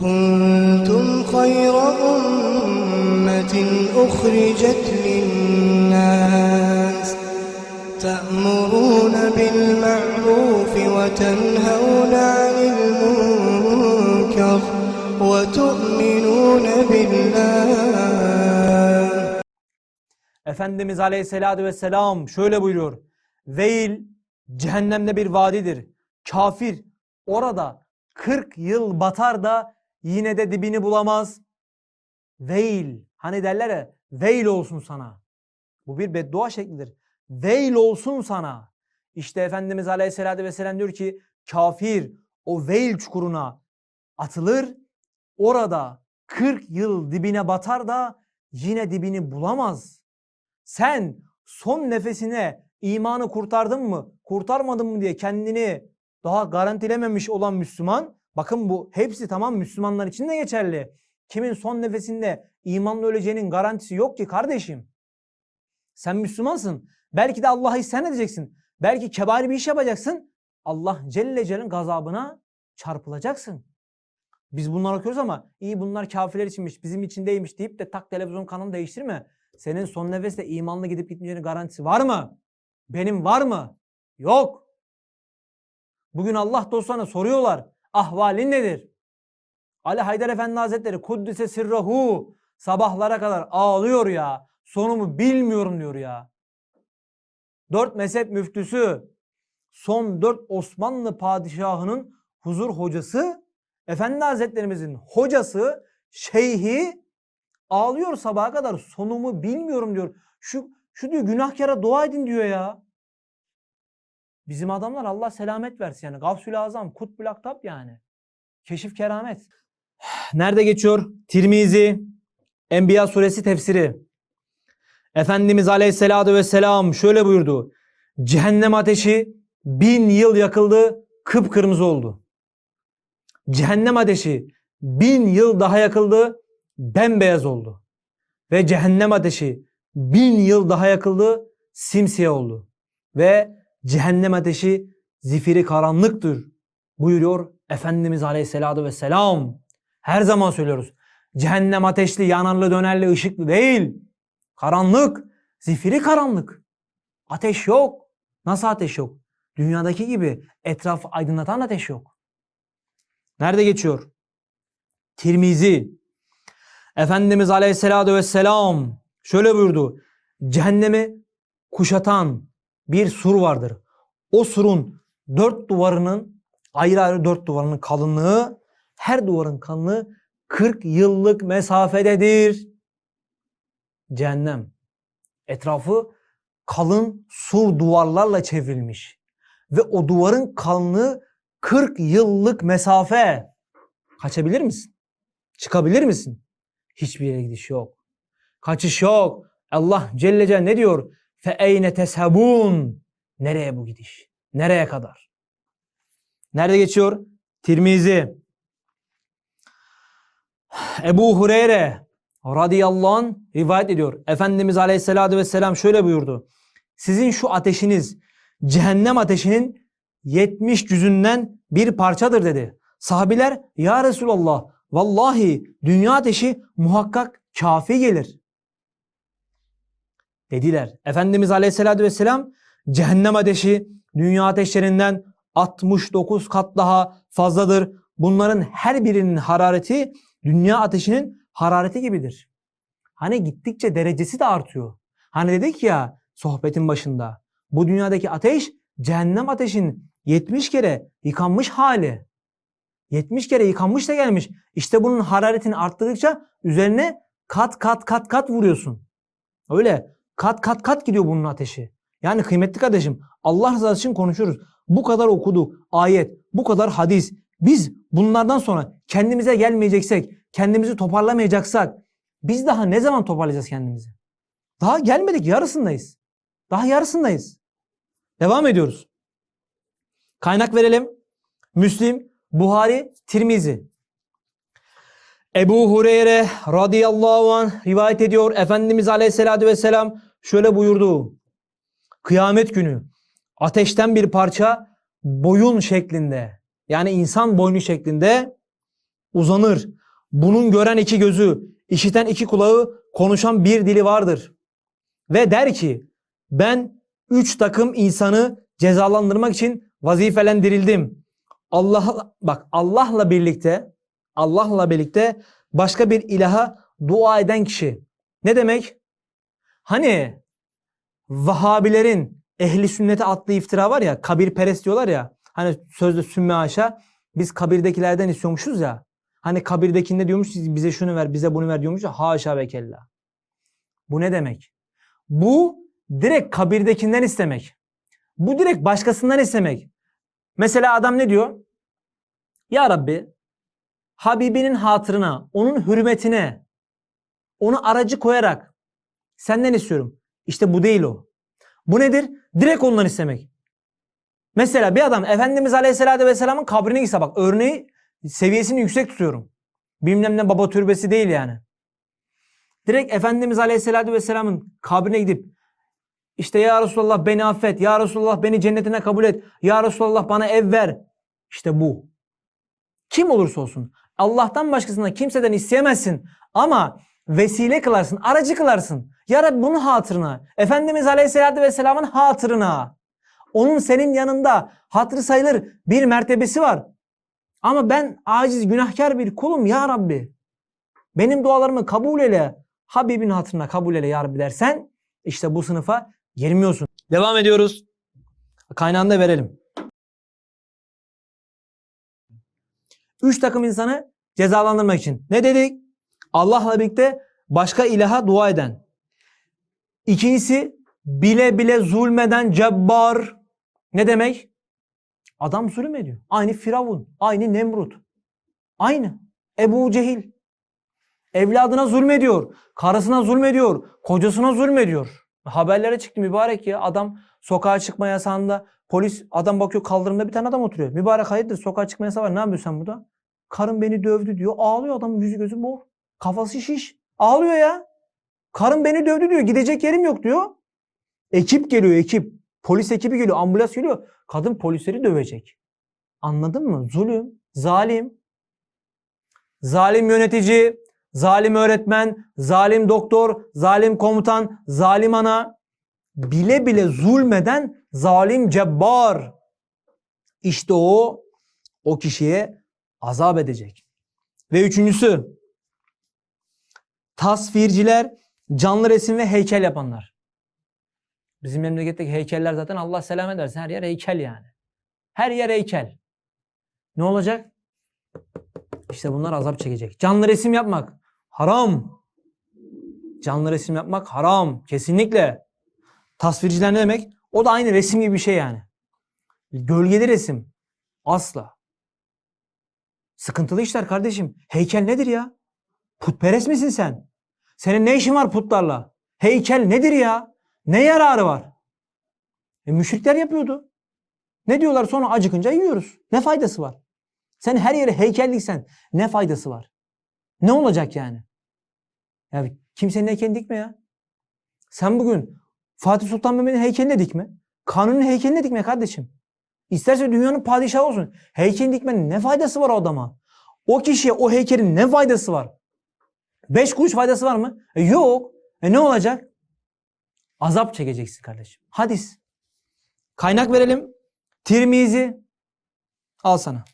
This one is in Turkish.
كنتم خير أمة أخرجت للناس تأمرون بالمعروف وتنهون عن المنكر وتؤمنون بالله Efendimiz Aleyhisselatü Vesselam şöyle buyuruyor. Veil cehennemde bir vadidir. Kafir orada 40 yıl batar da yine de dibini bulamaz. Veil. Hani derler ya veil olsun sana. Bu bir beddua şeklidir. Veil olsun sana. İşte Efendimiz Aleyhisselatü Vesselam diyor ki kafir o veil çukuruna atılır. Orada 40 yıl dibine batar da yine dibini bulamaz. Sen son nefesine imanı kurtardın mı, kurtarmadın mı diye kendini daha garantilememiş olan Müslüman, bakın bu hepsi tamam Müslümanlar için de geçerli. Kimin son nefesinde imanla öleceğinin garantisi yok ki kardeşim. Sen Müslümansın. Belki de Allah'a isyan edeceksin. Belki kebari bir iş yapacaksın. Allah Celle Celle'nin gazabına çarpılacaksın. Biz bunları okuyoruz ama iyi bunlar kafirler içinmiş, bizim için değilmiş deyip de tak televizyon kanalını değiştirme. Senin son nefeste imanlı gidip gitmeyeceğinin garantisi var mı? Benim var mı? Yok. Bugün Allah dostlarına soruyorlar. Ahvalin nedir? Ali Haydar Efendi Hazretleri Kuddise sirrahu sabahlara kadar ağlıyor ya. Sonumu bilmiyorum diyor ya. Dört mezhep müftüsü, son dört Osmanlı padişahının huzur hocası, Efendi Hazretlerimizin hocası, şeyhi ağlıyor sabaha kadar sonumu bilmiyorum diyor. Şu, şu diyor günahkara dua edin diyor ya. Bizim adamlar Allah selamet versin yani. Gavsül Azam, Kutbül Aktap yani. Keşif keramet. Nerede geçiyor? Tirmizi, Enbiya suresi tefsiri. Efendimiz Aleyhisselatü Vesselam şöyle buyurdu. Cehennem ateşi bin yıl yakıldı, kıpkırmızı oldu. Cehennem ateşi bin yıl daha yakıldı, bembeyaz oldu. Ve cehennem ateşi bin yıl daha yakıldı, simsiyah oldu. Ve cehennem ateşi zifiri karanlıktır buyuruyor Efendimiz Aleyhisselatü Vesselam. Her zaman söylüyoruz. Cehennem ateşli, yanarlı, dönerli, ışıklı değil. Karanlık, zifiri karanlık. Ateş yok. Nasıl ateş yok? Dünyadaki gibi etrafı aydınlatan ateş yok. Nerede geçiyor? Tirmizi. Efendimiz Aleyhisselatü Vesselam şöyle buyurdu. Cehennemi kuşatan bir sur vardır. O surun dört duvarının ayrı ayrı dört duvarının kalınlığı her duvarın kalınlığı 40 yıllık mesafededir. Cehennem. Etrafı kalın sur duvarlarla çevrilmiş. Ve o duvarın kalınlığı 40 yıllık mesafe. Kaçabilir misin? Çıkabilir misin? Hiçbir yere gidiş yok. Kaçış yok. Allah Celle Celle ne diyor? Fe eyne teshabun. Nereye bu gidiş? Nereye kadar? Nerede geçiyor? Tirmizi. Ebu Hureyre radıyallahu anh rivayet ediyor. Efendimiz aleyhissalatü vesselam şöyle buyurdu. Sizin şu ateşiniz cehennem ateşinin 70 cüzünden bir parçadır dedi. Sahabiler ya Resulallah vallahi dünya ateşi muhakkak kafi gelir. Dediler. Efendimiz Aleyhisselatü Vesselam cehennem ateşi dünya ateşlerinden 69 kat daha fazladır. Bunların her birinin harareti dünya ateşinin harareti gibidir. Hani gittikçe derecesi de artıyor. Hani dedik ya sohbetin başında bu dünyadaki ateş cehennem ateşinin 70 kere yıkanmış hali. 70 kere yıkanmış da gelmiş. İşte bunun hararetini arttırdıkça üzerine kat kat kat kat vuruyorsun. Öyle kat kat kat gidiyor bunun ateşi. Yani kıymetli kardeşim Allah rızası için konuşuruz. Bu kadar okuduk ayet, bu kadar hadis. Biz bunlardan sonra kendimize gelmeyeceksek, kendimizi toparlamayacaksak biz daha ne zaman toparlayacağız kendimizi? Daha gelmedik yarısındayız. Daha yarısındayız. Devam ediyoruz. Kaynak verelim. Müslim, Buhari, Tirmizi. Ebu Hureyre radıyallahu anh rivayet ediyor. Efendimiz aleyhissalatü vesselam şöyle buyurdu. Kıyamet günü ateşten bir parça boyun şeklinde yani insan boynu şeklinde uzanır. Bunun gören iki gözü, işiten iki kulağı, konuşan bir dili vardır. Ve der ki ben üç takım insanı cezalandırmak için vazifelendirildim. Allah bak Allah'la birlikte Allah'la birlikte başka bir ilaha dua eden kişi. Ne demek? Hani Vahabilerin ehli sünnete attığı iftira var ya kabir perest diyorlar ya hani sözde sümme aşağı biz kabirdekilerden istiyormuşuz ya hani kabirdekinde diyormuş bize şunu ver bize bunu ver diyormuş ya haşa ve kella. Bu ne demek? Bu direkt kabirdekinden istemek. Bu direkt başkasından istemek. Mesela adam ne diyor? Ya Rabbi Habibinin hatırına, onun hürmetine, onu aracı koyarak senden istiyorum. İşte bu değil o. Bu nedir? Direkt ondan istemek. Mesela bir adam Efendimiz Aleyhisselatü Vesselam'ın kabrine gitse bak örneği seviyesini yüksek tutuyorum. Bilmem ne baba türbesi değil yani. Direkt Efendimiz Aleyhisselatü Vesselam'ın kabrine gidip işte ya Resulallah beni affet, ya Resulallah beni cennetine kabul et, ya Resulallah bana ev ver. İşte bu. Kim olursa olsun. Allah'tan başkasından kimseden isteyemezsin. Ama vesile kılarsın, aracı kılarsın. Ya Rabbi bunun hatırına, Efendimiz Aleyhisselatü Vesselam'ın hatırına. Onun senin yanında hatırı sayılır bir mertebesi var. Ama ben aciz, günahkar bir kulum ya Rabbi. Benim dualarımı kabul eyle. Habibin hatırına kabul eyle ya Rabbi dersen işte bu sınıfa girmiyorsun. Devam ediyoruz. Kaynağını da verelim. Üç takım insanı cezalandırmak için. Ne dedik? Allah'la birlikte başka ilaha dua eden. İkincisi bile bile zulmeden cebbar. Ne demek? Adam zulüm ediyor. Aynı Firavun, aynı Nemrut. Aynı. Ebu Cehil. Evladına zulmediyor. Karısına zulmediyor. Kocasına zulmediyor. Haberlere çıktı mübarek ya. Adam sokağa çıkma yasağında polis adam bakıyor kaldırımda bir tane adam oturuyor. Mübarek hayırdır sokağa çıkma yasağı var. Ne yapıyorsun sen burada? Karım beni dövdü diyor. Ağlıyor adam yüzü gözü mor. Kafası şiş. Ağlıyor ya. Karım beni dövdü diyor. Gidecek yerim yok diyor. Ekip geliyor ekip. Polis ekibi geliyor. Ambulans geliyor. Kadın polisleri dövecek. Anladın mı? Zulüm. Zalim. Zalim yönetici. Zalim öğretmen. Zalim doktor. Zalim komutan. Zalim ana. Bile bile zulmeden zalim cebbar. İşte o o kişiye azap edecek. Ve üçüncüsü tasvirciler, canlı resim ve heykel yapanlar. Bizim memleketteki heykeller zaten Allah selam edersin. Her yer heykel yani. Her yer heykel. Ne olacak? İşte bunlar azap çekecek. Canlı resim yapmak haram. Canlı resim yapmak haram. Kesinlikle. Tasvirciler ne demek? O da aynı resim gibi bir şey yani. Gölgeli resim. Asla. Sıkıntılı işler kardeşim. Heykel nedir ya? Putperest misin sen? Senin ne işin var putlarla? Heykel nedir ya? Ne yararı var? E, müşrikler yapıyordu. Ne diyorlar sonra acıkınca yiyoruz. Ne faydası var? Sen her yere heykelliksen ne faydası var? Ne olacak yani? Ya kimsenin heykelini dikme ya. Sen bugün Fatih Sultan Mehmet'in heykelini dikme. Kanun'un heykelini dikme kardeşim. İsterse dünyanın padişahı olsun. Heykelini dikmenin ne faydası var o adama? O kişiye o heykelin ne faydası var? Beş kuruş faydası var mı? E, yok. E ne olacak? Azap çekeceksin kardeşim. Hadis. Kaynak verelim. Tirmizi. Al sana.